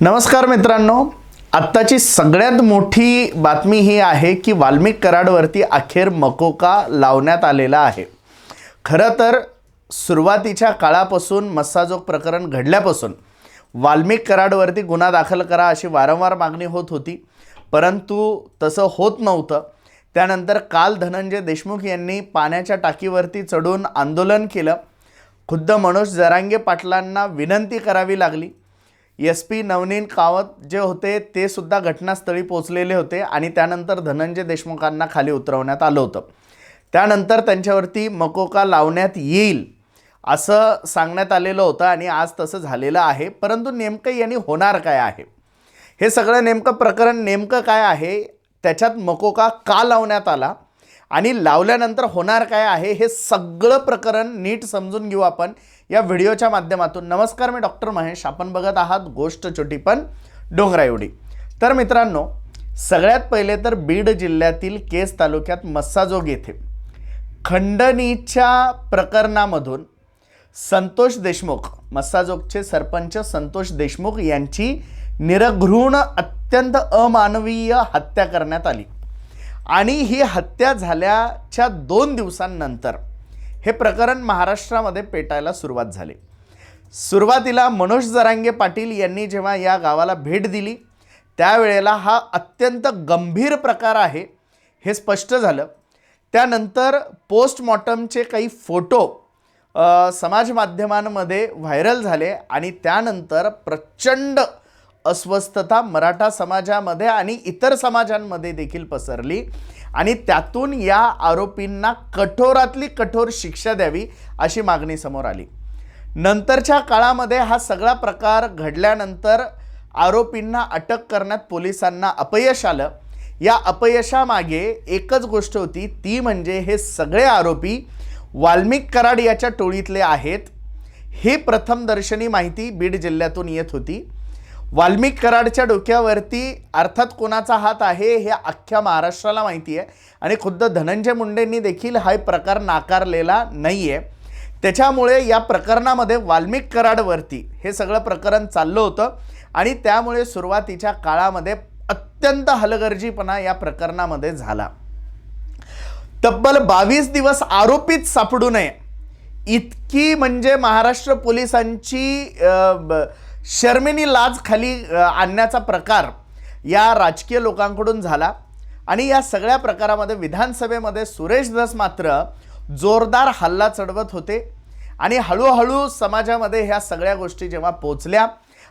नमस्कार मित्रांनो. आत्ताची सगळ्यात मोठी बातमी ही आहे की वाल्मिक कराडवरती अखेर मकोका लावण्यात आलेला आहे. खरं तर सुरुवातीच्या काळापासून मस्साजोग प्रकरण घडल्यापासून वाल्मिक कराडवरती गुन्हा दाखल करा अशी वारंवार मागणी होत होती. परंतु तसं होत नव्हतं. त्यानंतर काल धनंजय देशमुख यांनी पाण्याच्या टाकीवरती चढून आंदोलन केलं. खुद्द मनोज जरांगे पाटलांना विनंती करावी लागली. एस पी नवनीन कावत जे होते ते सुद्धा घटनास्थळी पोचलेले होते आणि त्यानंतर धनंजय देशमुखांना खाली उतरवण्यात आलं होतं. त्यानंतर त्यांच्यावरती मकोका लावण्यात येईल असं सांगण्यात आलेलं होतं आणि आज तसं झालेलं आहे. परंतु नेमकं यांनी होणार काय आहे? हे सगळं नेमकं प्रकरण नेमकं काय आहे? त्याच्यात मकोका का लावण्यात आला? आणि लावल्यानंतर होणार काय आहे? हे सगळं प्रकरण नीट समजून घेऊ आपण. या व्हिडिओच्या माध्यमातून नमस्कार मी डॉक्टर महेश. आपण बघत आहात गोष्ट छोटी पण डोंगरा एवढी. तर मित्रांनो सगळ्यात पहिले तर बीड जिल्ह्यातील केस तालुक्यात मस्साजोग येथे खंडणीच्या प्रकरणामधून संतोष देशमुख मस्साजोगचे सरपंच संतोष देशमुख यांची निरघृण अत्यंत अमानवीय हत्या करण्यात आली. आणि ही हत्या झाल्याच्या दोन दिवसांनंतर हे प्रकरण महाराष्ट्रामध्ये पेटायला सुरुवात झाली. सुरुवातीला मनोज जरांगे पाटील यांनी जेव्हा या गावाला भेट दिली त्यावेळेला हा अत्यंत गंभीर प्रकार आहे हे स्पष्ट झालं. त्यानंतर पोस्टमॉर्टमचे काही फोटो समाज माध्यमांमध्ये व्हायरल झाले आणि त्यानंतर प्रचंड अस्वस्थता मराठा समाजामध्ये आणि इतर समाजांमध्ये देखील पसरली. आणि त्यातून या आरोपींना कठोरातली कठोर शिक्षा द्यावी अशी मागणी समोर आली. नंतरच्या काळामध्ये हा सगळा प्रकार घडल्यानंतर आरोपींना अटक करण्यात पोलिसांना अपयश आलं. या अपयशामागे एकच गोष्ट होती ती म्हणजे हे सगळे आरोपी वाल्मिक कराड याच्या टोळीतले आहेत. हे प्रथमदर्शनी माहिती बीड जिल्ह्यातून येत होती. वाल्मिक कराडच्या डोक्यावरती अर्थात कोणाचा हात आहे हे अख्ख्या महाराष्ट्राला माहिती आहे. आणि खुद्द धनंजय मुंडेंनी देखील हा प्रकार नाकारलेला नाही आहे त्याच्यामुळे या प्रकरणामध्ये वाल्मिक कराडवरती हे सगळं प्रकरण चाललं होतं. आणि त्यामुळे सुरुवातीच्या काळामध्ये अत्यंत हलगर्जीपणा या प्रकरणामध्ये झाला. तब्बल बावीस दिवस आरोपीत सापडू नये. इतकी म्हणजे महाराष्ट्र पोलिसांची शर्मेनी लाज खाली आणण्याचा प्रकार या राजकीय लोकांकडून झाला आणि या सगळ्या प्रकारामध्ये विधानसभेमध्ये सुरेश धस मात्र जोरदार हल्ला चढवत होते आणि हळूहळू समाजामध्ये ह्या सगळ्या गोष्टी जेव्हा पोचल्या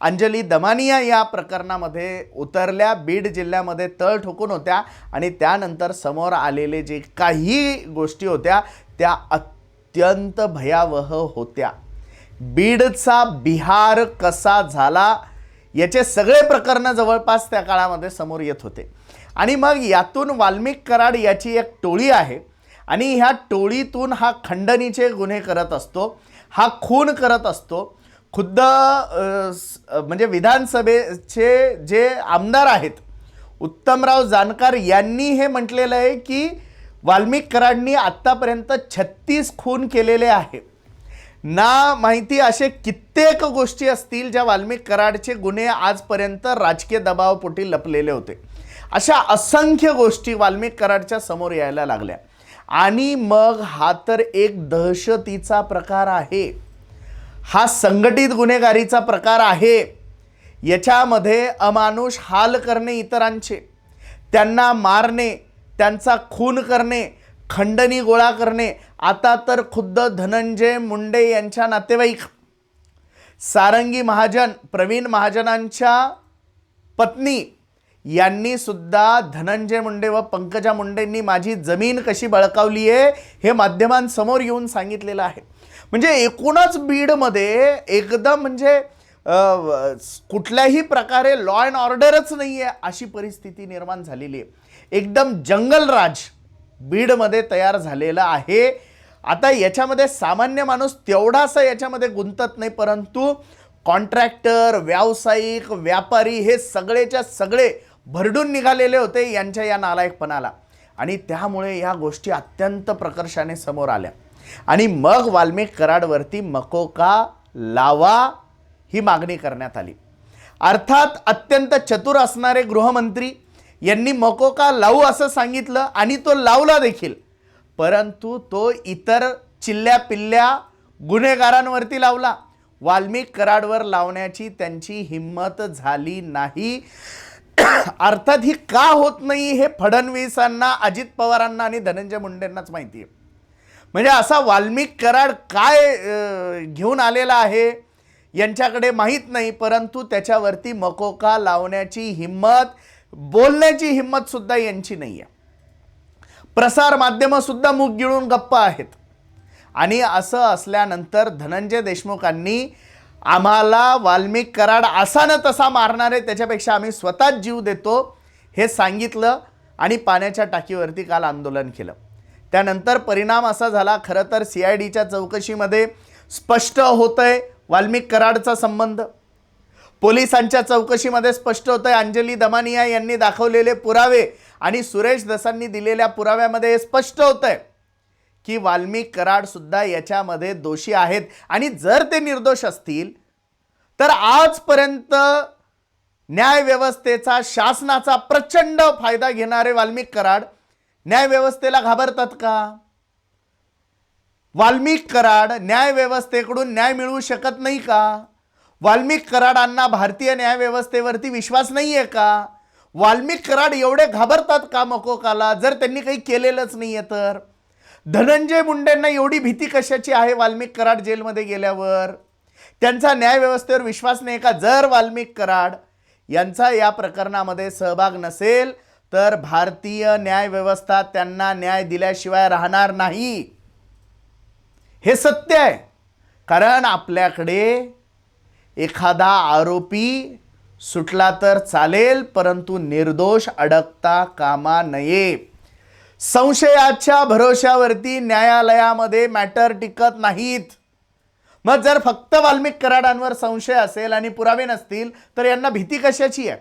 अंजली दमानिया या प्रकरणामध्ये उतरल्या बीड जिल्ह्यामध्ये तळ ठोकून होत्या आणि त्यानंतर समोर आलेले जे काही गोष्टी होत्या त्या अत्यंत भयावह होत्या. बीडचा बिहार कसा झाला याचे सगळे प्रकरणं जवळपास त्या काळामध्ये समोर येत होते. आणि मग यातून वाल्मिक कराड याची एक टोळी आहे. आणि ह्या टोळीतून हा खंडणीचे गुन्हे करत असतो हा खून करत असतो. खुद्द स- म्हणजे विधानसभेचे जे आमदार आहेत उत्तमराव जानकर यांनी हे म्हटलेलं आहे की वाल्मिक कराडनी आत्तापर्यंत छत्तीस खून केलेले आहे. ना माहिती असे कित्येक गोष्टी असतील ज्या वाल्मिक कराडचे गुन्हे आजपर्यंत राजकीय दबावापोटी लपलेले होते. अशा असंख्य गोष्टी वाल्मिक कराडच्या समोर यायला लागल्या. आणि मग हा तर एक दहशतीचा प्रकार आहे. हा संघटित गुन्हेगारीचा प्रकार आहे. याच्यामध्ये अमानुष हाल करणे इतरांचे त्यांना मारणे त्यांचा खून करणे खंडणी गोळा करणे. आता तर खुद्द धनंजय मुंडे यांच्या नातेवाईक. सारंगी महाजन प्रवीण महाजनांच्या पत्नी. यांनी सुद्धा धनंजय मुंडे व पंकजा मुंडेंनी माझी जमीन कशी बळकावली आहे हे माध्यमांसमोर येऊन सांगितलेलं आहे. म्हणजे एकूणच बीडमध्ये एकदम म्हणजे कुठल्याही प्रकारे लॉ अँड ऑर्डरच नाही आहे अशी परिस्थिती निर्माण झालेली आहे. एकदम जंगलराज. बीडमध्ये तयार झालेलं आहे. आता याच्यामध्ये सामान्य माणूस तेवढासा याच्यामध्ये गुंतत नाही परंतु कॉन्ट्रॅक्टर व्यावसायिक व्यापारी हे सगळेच्या सगळे भरडून निघालेले होते यांच्या या नालायकपणाला. आणि त्यामुळे या गोष्टी अत्यंत प्रकर्षाने समोर आल्या. आणि मग वाल्मिक कराडवरती मकोका लावा ही मागणी करण्यात आली. अर्थात अत्यंत चतुर असणारे गृहमंत्री यांनी मकोका लावू असं सांगितलं आणि तो लावला देखील. परंतु तो इतर चिल्ल्या पिल्ल्या गुन्हेगारांवरती लावला. वाल्मिक कराडवर लावण्याची त्यांची हिंमत झाली नाही. अर्थात ही का होत नाही हे फडणवीसांना अजित पवारांना आणि धनंजय मुंडेंनाच माहिती आहे. म्हणजे असा वाल्मिक कराड काय घेऊन आलेला आहे यांच्याकडे माहीत नाही परंतु त्याच्यावरती मकोका लावण्याची हिंमत बोलण्याची हिंमत सुद्धा यांची नाही आहे प्रसार माध्यमंसुद्धा मूग गिळून गप्प आहेत. आणि असं असल्यानंतर धनंजय देशमुखांनी आम्हाला वाल्मिक कराड असा न तसा मारणार आहे त्याच्यापेक्षा आम्ही स्वतःच जीव देतो हे सांगितलं आणि पाण्याच्या टाकीवरती काल आंदोलन केलं. त्यानंतर परिणाम असा झाला खरं तर सी आय डीच्या चौकशीमध्ये स्पष्ट होतंय वाल्मिक कराडचा संबंध. पोलिसांच्या चौकशीमध्ये स्पष्ट होतंय. अंजली दमानिया यांनी दाखवलेले पुरावे आणि सुरेश दसांनी दिलेल्या पुराव्यामध्ये हे स्पष्ट होतंय की वाल्मिक कराड सुद्धा याच्यामध्ये दोषी आहेत. आणि जर ते निर्दोष असतील तर आजपर्यंत न्यायव्यवस्थेचा शासनाचा प्रचंड फायदा घेणारे वाल्मिक कराड न्यायव्यवस्थेला घाबरतात का? वाल्मिक कराड न्यायव्यवस्थेकडून न्याय मिळवू शकत नाही का? वाल्मिक कराडांना भारतीय न्यायव्यवस्थेवरती विश्वास नाही आहे का? वाल्मिक कराड एवढे घाबरतात का मकोकाला? जर त्यांनी काही केलेलंच नाही आहे तर? धनंजय मुंडेंना एवढी भीती कशाची आहे वाल्मिक कराड जेलमध्ये गेल्यावर? त्यांचा न्यायव्यवस्थेवर विश्वास नाही का? जर वाल्मिक कराड यांचा या प्रकरणामध्ये सहभाग नसेल तर भारतीय न्यायव्यवस्था त्यांना न्याय दिल्याशिवाय राहणार नाही. हे सत्य आहे. कारण आपल्याकडे एखादा आरोपी सुटला तर चालेल परंतु निर्दोष अडकता कामा नये. संशयाच्या भरोश्यावरती न्यायालयामध्ये मॅटर टिकत नाहीत. मग जर फक्त वाल्मिक कराडांवर संशय असेल आणि पुरावे नसतील तर यांना भीती कशाची आहे?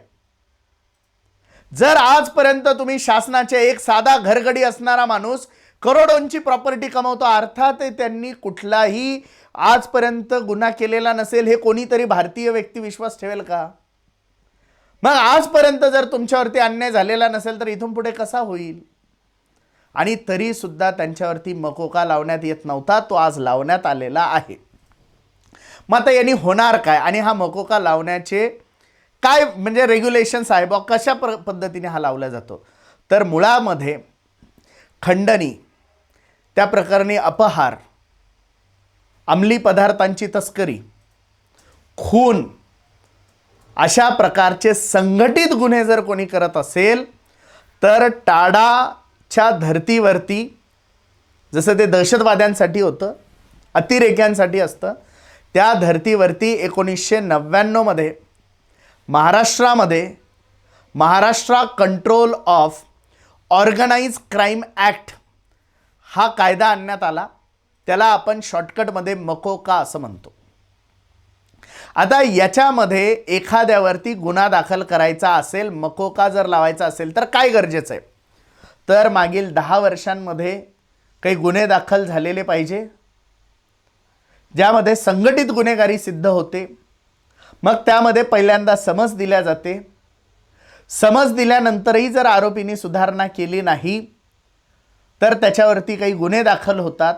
जर आजपर्यंत तुम्ही शासनाचे एक साधा घरगडी असणारा माणूस करोडोंची प्रॉपर्टी कमवतो अर्थात त्यांनी कुठलाही आजपर्यंत गुन्हा केलेला नसेल हे कोणीतरी भारतीय व्यक्ती विश्वास ठेवेल का? मग आजपर्यंत जर तुमच्यावरती अन्याय झालेला नसेल तर इथून पुढे कसा होईल? आणि तरी सुद्धा त्यांच्यावरती मकोका लावण्यात येत नव्हता तो आज लावण्यात आलेला आहे. मग आता यांनी होणार काय? आणि हा मकोका लावण्याचे काय म्हणजे रेग्युलेशन्स आहे बा कशा प्र पद्धतीने हा लावला जातो? तर मुळामध्ये खंडणी त्या प्रकरणी अपहार अंमली पदार्थांची तस्करी खून अशा प्रकारचे संघटित गुन्हे जर कोणी करत असेल तर टाडाच्या धर्तीवरती जसं ते दहशतवाद्यांसाठी होतं अतिरेक्यांसाठी असतं त्या धर्तीवरती एकोणीसशे नव्याण्णवमध्ये महाराष्ट्रामध्ये Maharashtra control of organise crime act हा कायदा आणण्यात आला. त्याला आपण शॉर्टकटमध्ये मकोका असं म्हणतो. आता याच्यामध्ये एखाद्यावरती गुन्हा दाखल करायचा असेल मकोका जर लावायचा असेल तर काय गरजेचं आहे? तर मागील दहा वर्षांमध्ये काही गुन्हे दाखल झालेले पाहिजे ज्यामध्ये संघटित गुन्हेगारी सिद्ध होते. मग त्यामध्ये पहिल्यांदा समज दिल्या जाते. समज दिल्यानंतरही जर आरोपींनी सुधारणा केली नाही तर त्याच्यावरती काही गुन्हे दाखल होतात.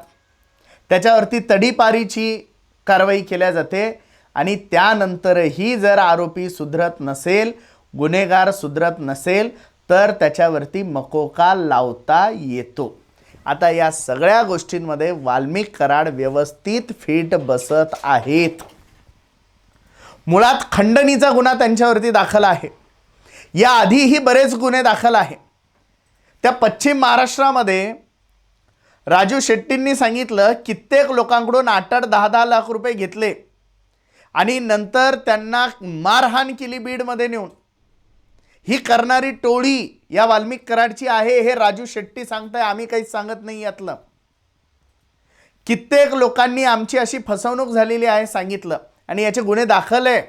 त्याच्यावरती तडीपारीची कारवाई केल्या जाते आणि त्यानंतरही जर आरोपी सुधरत नसेल गुन्हेगार सुधरत नसेल तर त्याच्यावरती मकोका लावता येतो? आता या सगळ्या गोष्टींमध्ये वाल्मिक कराड व्यवस्थित फिट बसत आहेत. मुळात खंडणीचा गुन्हा त्यांच्यावरती दाखल आहे. याआधीही बरेच गुन्हे दाखल आहे. त्या पश्चिम महाराष्ट्रामध्ये राजू शेट्टींनी सांगितलं कित्येक लोकांकडून आठ आठ दहा दहा लाख रुपये घेतले. आणि नंतर त्यांना मारहाण केली बीडमध्ये नेऊन. ही करणारी टोळी या वाल्मिक कराडची आहे हे राजू शेट्टी सांगताय आम्ही काहीच सांगत नाही यातलं. कित्येक लोकांनी आमची अशी फसवणूक झालेली आहे सांगितलं. आणि याचे गुन्हे दाखल आहे.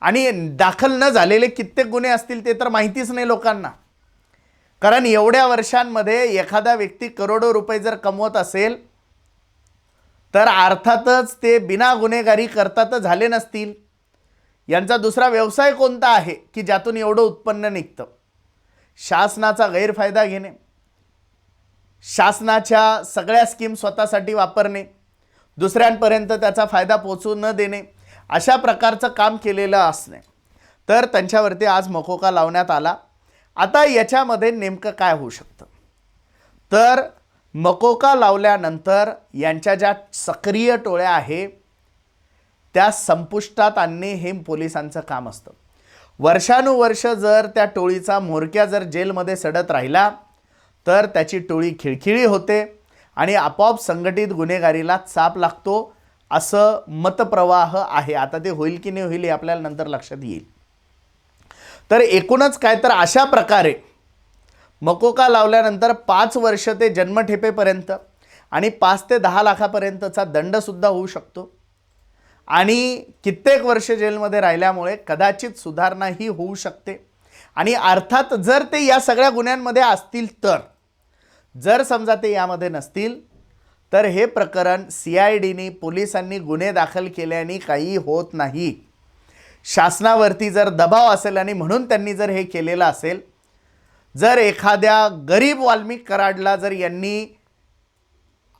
आणि दाखल न झालेले कित्येक गुन्हे असतील ते तर माहितीच नाही लोकांना. कारण एवढ्या वर्षांमध्ये एखादा व्यक्ती करोडो रुपये जर कमवत असेल तर अर्थातच ते बिना गुन्हेगारी करता तर झाले नसतील. यांचा दुसरा व्यवसाय कोणता आहे की ज्यातून एवढं उत्पन्न निघतं? शासनाचा गैरफायदा घेणे. शासनाच्या सगळ्या स्कीम स्वतःसाठी वापरणे. दुसऱ्यांपर्यंत त्याचा फायदा पोचू न देणे. अशा प्रकारचं काम केलेलं असणे. तर त्यांच्यावरती आज मकोका लावण्यात आला. आता याच्यामध्ये नेमकं काय होऊ शकतं? तर मकोका लावल्यानंतर यांच्या ज्या सक्रिय टोळ्या आहे त्या संपुष्टात आणणे हे पोलिसांचं काम असतं. वर्षानुवर्ष जर त्या टोळीचा म्होरक्या जर जेलमध्ये सडत राहिला तर त्याची टोळी खिळखिळी होते आणि आपोआप संघटित गुन्हेगारीला चाप लागतो असं मतप्रवाह आहे. आता ते होईल की नाही होईल हे आपल्याला नंतर लक्षात येईल. तर एकूणच काय तर अशा प्रकारे मकोका लावल्यानंतर पाच वर्ष ते जन्मठेपेपर्यंत आणि पाच ते दहा लाखापर्यंतचा दंडसुद्धा होऊ शकतो. आणि कित्येक वर्ष जेलमध्ये राहिल्यामुळे कदाचित सुधारणाही होऊ शकते. आणि अर्थात जर ते या सगळ्या गुन्ह्यांमध्ये असतील तर जर समजा ते यामध्ये नसतील तर हे प्रकरण सी आय डीनी पोलिसांनी गुन्हे दाखल केल्याने काही होत नाही. शासनावरती जर दबाव असेल आणि म्हणून त्यांनी जर हे केलेलं असेल जर एखाद्या गरीब वाल्मिक कराडला जर यांनी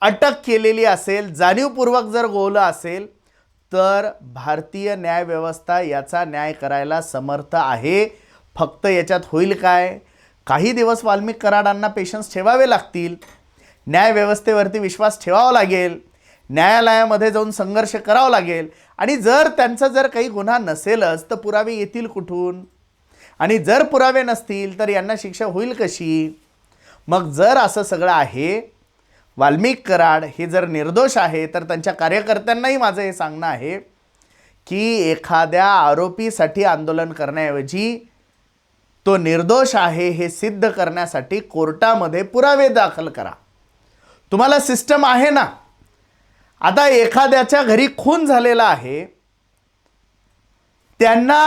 अटक केलेली असेल जाणीवपूर्वक जर गोवलं असेल तर भारतीय न्यायव्यवस्था याचा न्याय करायला समर्थ आहे. फक्त याच्यात होईल काय? काही दिवस वाल्मिक कराडांना पेशन्स ठेवावे लागतील. न्यायव्यवस्थेवरती विश्वास ठेवावा लागेल. न्यायालयामध्ये जाऊन संघर्ष करावा लागेल. आणि जर त्यांचा जर काही गुन्हा नसेलच तर पुरावे येतील कुठून? आणि जर पुरावे नसतील तर यांना शिक्षा होईल कशी? मग जर असं सगळं आहे वाल्मिक कराड हे जर निर्दोष आहे तर त्यांच्या कार्यकर्त्यांनाही माझं हे सांगणं आहे की एखाद्या आरोपीसाठी आंदोलन करण्याऐवजी तो निर्दोष आहे हे सिद्ध करण्यासाठी कोर्टामध्ये पुरावे दाखल करा. तुम्हाला सिस्टम आहे ना? आता एखाद्याच्या घरी खून झालेला आहे त्यांना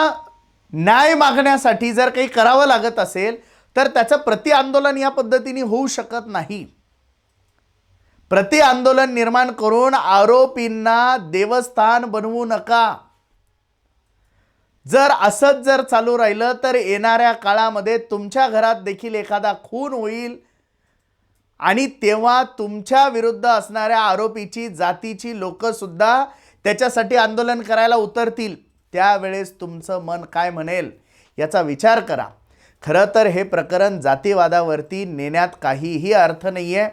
न्याय मागण्यासाठी जर काही करावं लागत असेल तर त्याचं प्रति आंदोलन या पद्धतीने होऊ शकत नाही. प्रति आंदोलन निर्माण करून आरोपींना देवस्थान बनवू नका. जर असंच जर चालू राहिलं तर येणाऱ्या काळामध्ये तुमच्या घरात देखील एखादा खून होईल आणि तेव्हा तुमच्या विरुद्ध असणाऱ्या आरोपीची जातीची लोकंसुद्धा त्याच्यासाठी आंदोलन करायला उतरतील. त्यावेळेस तुमचं मन काय म्हणेल याचा विचार करा. खरं तर हे प्रकरण जातीवादावरती नेण्यात काहीही अर्थ नाही आहे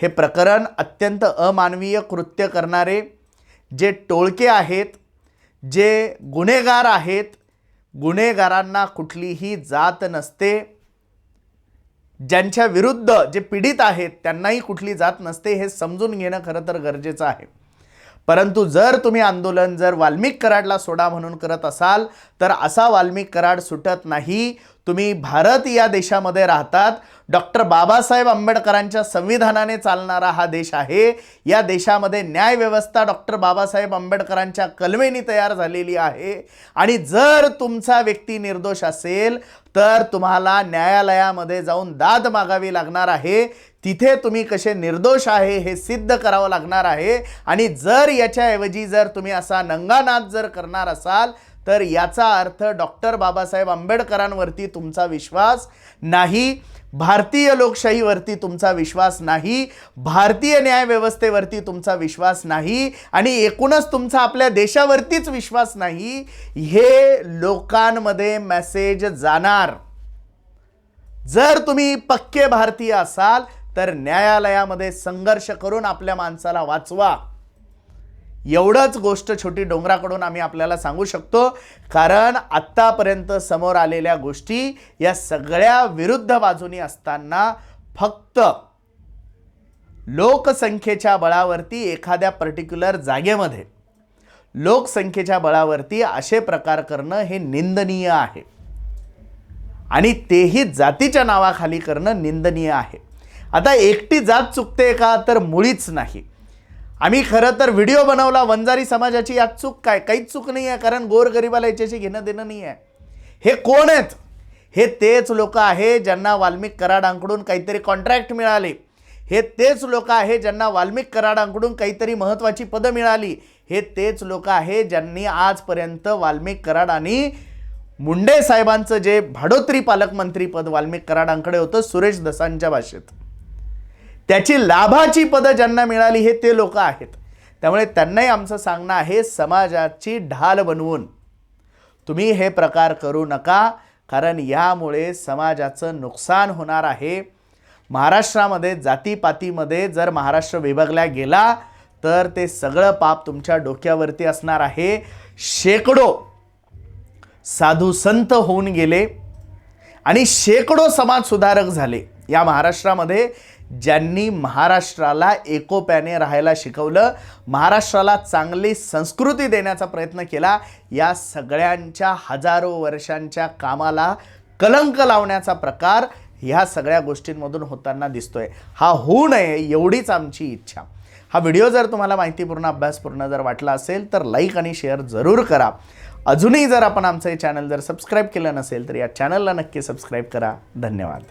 हे प्रकरण अत्यंत अमानवीय कृत्य करणारे जे टोळके आहेत जे गुन्हेगार आहेत गुन्हेगारांना कुठलीही जात नसते. ज्यांच्या विरुद्ध जे पीडित आहेत त्यांनाही कुठली जात नसते हे समजून घेणं खरं तर गरजेचं आहे. परंतु जर तुम्ही आंदोलन जर वाल्मिक कराडला सोडा म्हणून करत असाल तर असा वाल्मिक कराड सुटत नाही. तुम्ही भारत या देशामध्ये राहतात. डॉक्टर बाबासाहेब आंबेडकरांच्या संविधानाने चालणारा हा देश आहे. या देशामध्ये न्यायव्यवस्था डॉक्टर बाबासाहेब आंबेडकरांच्या कलमेनी तयार झालेली आहे. आणि जर तुमचा व्यक्ती निर्दोष असेल तर तुम्हाला न्यायालयामध्ये जाऊन दाद मागावी लागणार आहे. तिथे तुम्ही कसे निर्दोष आहे हे सिद्ध करावं लागणार आहे. आणि जर याच्याऐवजी जर तुम्ही असा नंगानाद जर करणार असाल तर याचा अर्थ डॉक्टर बाबासाहेब आंबेडकरांवरती तुमचा विश्वास नाही भारतीय लोकशाहीवरती तुमचा विश्वास नाही भारतीय न्यायव्यवस्थेवरती तुमचा विश्वास नाही आणि एकूणच तुमचा आपल्या देशावरतीच विश्वास नाही हे लोकांमध्ये मेसेज जाणार. जर तुम्ही पक्के भारतीय असाल तर न्यायालयामध्ये संघर्ष करून आपल्या माणसाला वाचवा. एवढंच गोष्ट छोटी डोंगराकडून आम्ही आपल्याला सांगू शकतो. कारण आत्तापर्यंत समोर आलेल्या गोष्टी या सगळ्या विरुद्ध बाजूनी असताना फक्त लोकसंख्येच्या बळावरती एखाद्या पर्टिक्युलर जागेमध्ये लोकसंख्येच्या बळावरती असे प्रकार करणं हे निंदनीय आहे. आणि तेही जातीच्या नावाखाली करणं निंदनीय आहे. आता एकटी जात चुकते का? तर मुळीच नाही. आम्ही खरं तर व्हिडिओ बनवला वंजारी समाजाची यात चूक काय? काहीच चूक नाही आहे कारण गोरगरिबाला याच्याशी घेणं देणं नाही आहे. हे कोण आहेत? हे तेच लोक आहे ज्यांना वाल्मिक कराडांकडून काहीतरी कॉन्ट्रॅक्ट मिळाले. हे तेच लोक आहे ज्यांना वाल्मिक कराडांकडून काहीतरी महत्त्वाची पदं मिळाली. हे तेच लोक आहे ज्यांनी आजपर्यंत वाल्मिक कराड आणि मुंडे साहेबांचं जे भाडोत्री पालकमंत्रीपद वाल्मिक कराडांकडे होतं सुरेश दसांच्या भाषेत. त्याची लाभाची पदं ज्यांना मिळाली हे ते लोक आहेत. त्यामुळे त्यांनाही आमचं सांगणं आहे समाजाची ढाल बनवून. तुम्ही हे प्रकार करू नका कारण यामुळे समाजाचं नुकसान होणार आहे. महाराष्ट्रामध्ये जातीपातीमध्ये जर महाराष्ट्र विभागला गेला तर ते सगळं पाप तुमच्या डोक्यावरती असणार आहे. शेकडो साधू संत होऊन गेले आणि शेकडो समाज सुधारक झाले. या महाराष्ट्रामध्ये ज्यांनी महाराष्ट्राला एकोप्याने राहायला शिकवलं महाराष्ट्राला चांगली संस्कृती देण्याचा प्रयत्न केला या सगळ्यांच्या हजारो वर्षांच्या कामाला कलंक लावण्याचा प्रकार ह्या सगळ्या गोष्टींमधून होताना दिसतोय. हा होऊ नये एवढीच आमची इच्छा. हा व्हिडिओ जर तुम्हाला माहितीपूर्ण अभ्यासपूर्ण जर वाटला असेल तर लाईक आणि शेअर जरूर करा. अजूनही जर आपण आमचं हे चॅनल जर सबस्क्राईब केलं नसेल तर या चॅनलला नक्की सबस्क्राईब करा. धन्यवाद.